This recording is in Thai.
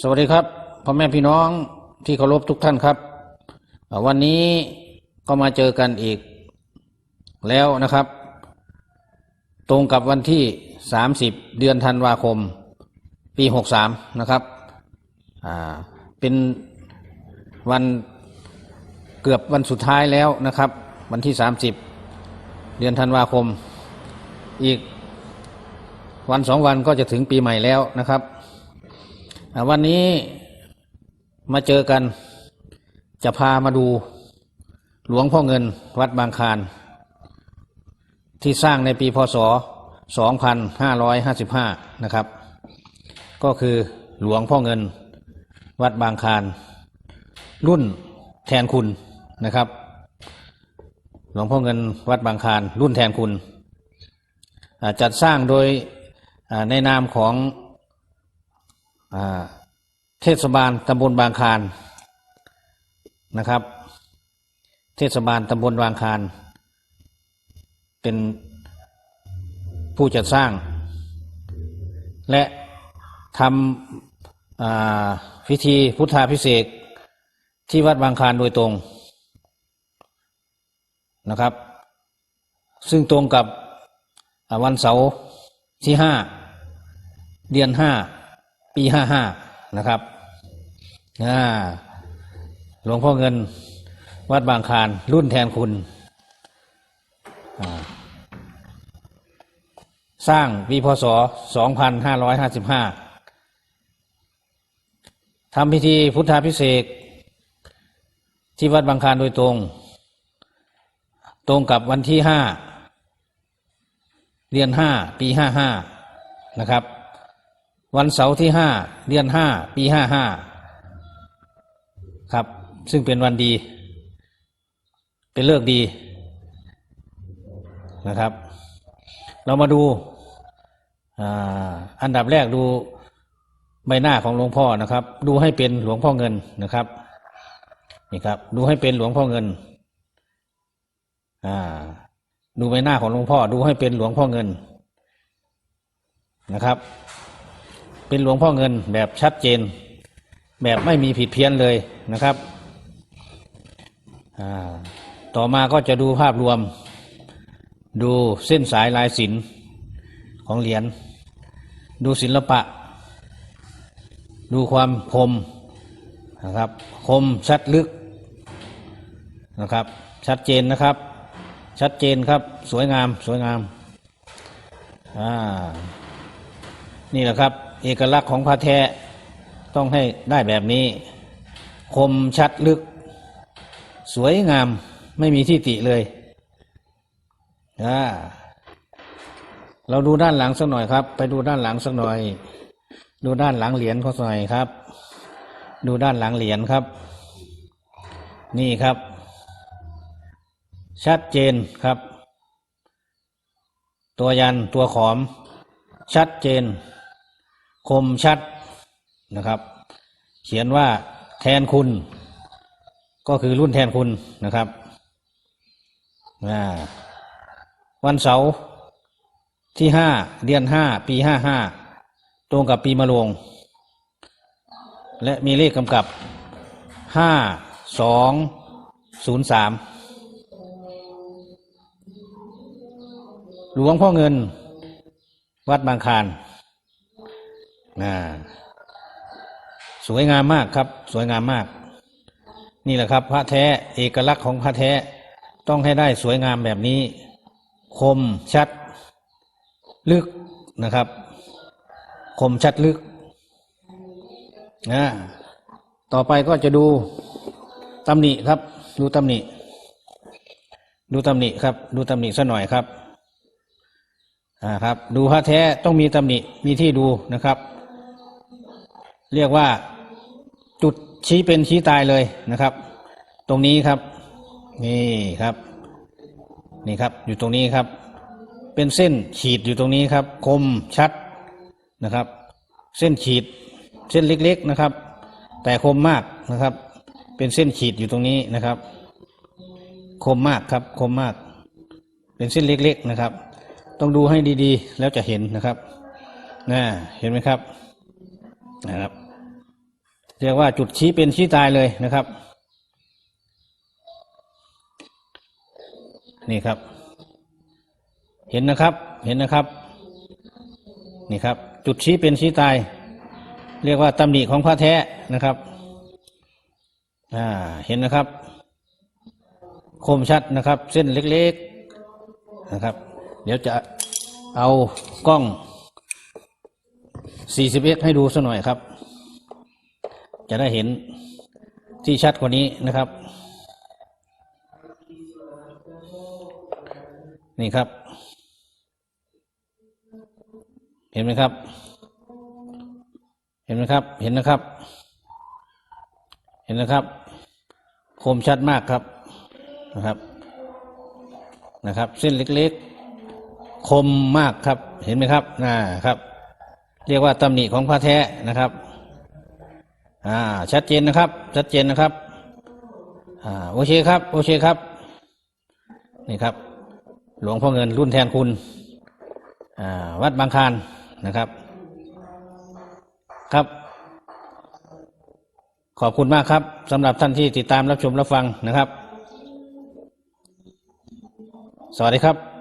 สวัสดีครับพ่อแม่พี่น้องที่เคารพทุกท่านครับ วันนี้ก็มาเจอกันอีกแล้วนะครับ ตรงกับวันที่ 30 เดือนธันวาคม ปี 63 นะครับเป็นวันเกือบวันสุดท้ายแล้วนะครับ วันที่ 30 เดือนธันวาคม อีกวันสองวันก็จะถึงปีใหม่แล้วนะครับ วันนี้มาเจอกันจะพามาดูหลวงพ่อเงินวัดบางคานที่สร้างในปีพศ 2555 นะครับ ก็คือหลวงพ่อเงินวัดบางคานรุ่นแทนคุณนะครับ หลวงพ่อเงินวัดบางคานรุ่นแทนคุณ จัดสร้างโดยในนามของ เทศบาลตำบลบางคานนะครับ เทศบาลตำบลบางคานเป็นผู้จัดสร้าง และทำพิธีพุทธาพิเศษที่วัดบางคานโดยตรงนะครับ ซึ่งตรงกับวันเสาร์ที่ห้าเดือนห้า ปีห้าห้านะครับหลวงพ่อเงิน วัดบางคานรุ่นแทนคุณ สร้างปีพศ2555ทำพิธีพุทธาพิเศษที่วัดบางคานโดยตรง ตรงกับวันที่5เดือน5ปี55นะครับ วันเสาร์ที่ห้าเดือนห้าปีห้าห้าครับ ซึ่งเป็นวันดี เป็นเลิกดีนะครับ เรามาดูอันดับแรกดูใบหน้าของหลวงพ่อนะครับ ดูให้เป็นหลวงพ่อเงินนะครับนี่ครับ ดูให้เป็นหลวงพ่อเงิน อ่า ดูใบหน้าของหลวงพ่อ ดูให้เป็นหลวงพ่อเงินนะครับ เป็นหลวงพ่อเงินแบบชัดเจน แบบไม่มีผิดเพี้ยนเลยนะครับ ต่อมาก็จะดูภาพรวม ดูเส้นสายลายศิลป์ของเหรียญ ดูศิลปะ ดูความคมนะครับ คมชัดลึกนะครับ ชัดเจนนะครับ ชัดเจนครับ สวยงาม สวยงาม อ่า นี่แหละครับ เอกลักษณ์ของพระแท้ต้องให้ได้แบบนี้ คมชัดลึก สวยงามไม่มีที่ติเลยอ่าเราดูด้านหลังสักหน่อยครับ ไปดูด้านหลังสักหน่อย ดูด้านหลังเหรียญเขาหน่อยครับ ดูด้านหลังเหรียญครับ นี่ครับ ชัดเจนครับ ตัวยันตัวขอม ชัดเจน คมชัดนะครับ เขียนว่าแทนคุณ ก็คือรุ่นแทนคุณนะครับวันเสาร์ที่ห้าเดือนห้าปีห้าห้าตรงกับปีมะโรงและมีเลขกำกับห้าสองศูนย์สามหลวงพ่อเงิน วัดบางคาน นะสวยงามมากครับ สวยงามมาก นี่แหละครับ พระแท้เอกลักษณ์ของพระแท้ต้องให้ได้สวยงามแบบนี้ คมชัด ลึกนะครับ คมชัดลึกนะต่อไปก็จะดูตำหนิครับ ดูตำหนิ ดูตำหนิครับ ดูตำหนิสักหน่อยครับอ่าครับ ดูพระแท้ต้องมีตำหนิมีที่ดูนะครับ เรียกว่าจุดชี้เป็นชี้ตายเลยนะครับ ตรงนี้ครับ นี่ครับนี่ครับ อยู่ตรงนี้ครับ เป็นเส้นขีดอยู่ตรงนี้ครับ คมชัดนะครับ เส้นขีดเส้นเล็กๆนะครับ แต่คมมากนะครับ เป็นเส้นขีดอยู่ตรงนี้นะครับ คมมากครับ คมมาก เป็นเส้นเล็กๆนะครับ ต้องดูให้ดีๆ แล้วจะเห็นนะครับนะเห็นไหมครับนะครับ เรียกว่าจุดชี้เป็นชี้ตายเลยนะครับ นี่ครับ เห็นนะครับ เห็นนะครับ นี่ครับ จุดชี้เป็นชี้ตาย เรียกว่าตำหนิของพระแท้นะครับ อ่า เห็นนะครับ คมชัดนะครับ เส้นเล็กๆนะครับ เดี๋ยวจะเอากล้อง 40x ให้ดูสักหน่อยครับ จะได้เห็นที่ชัดกว่านี้นะครับ นี่ครับ เห็นไหมครับ เห็นไหมครับ เห็นนะครับ เห็นนะครับ คมชัดมากครับนะครับนะครับ เส้นเล็กๆ คมมากครับ เห็นไหมครับนะครับ เรียกว่าตำหนิของพระแท้นะครับ อ่า ชัดเจนนะครับ ชัดเจนนะครับ อ่า โอเคครับ โอเคครับ นี่ครับ หลวงพ่อเงินรุ่นแทนคุณ อ่า วัดบางคานนะครับ ครับ ขอบคุณมากครับสำหรับท่านที่ติดตามรับชมรับฟังนะครับ สวัสดีครับ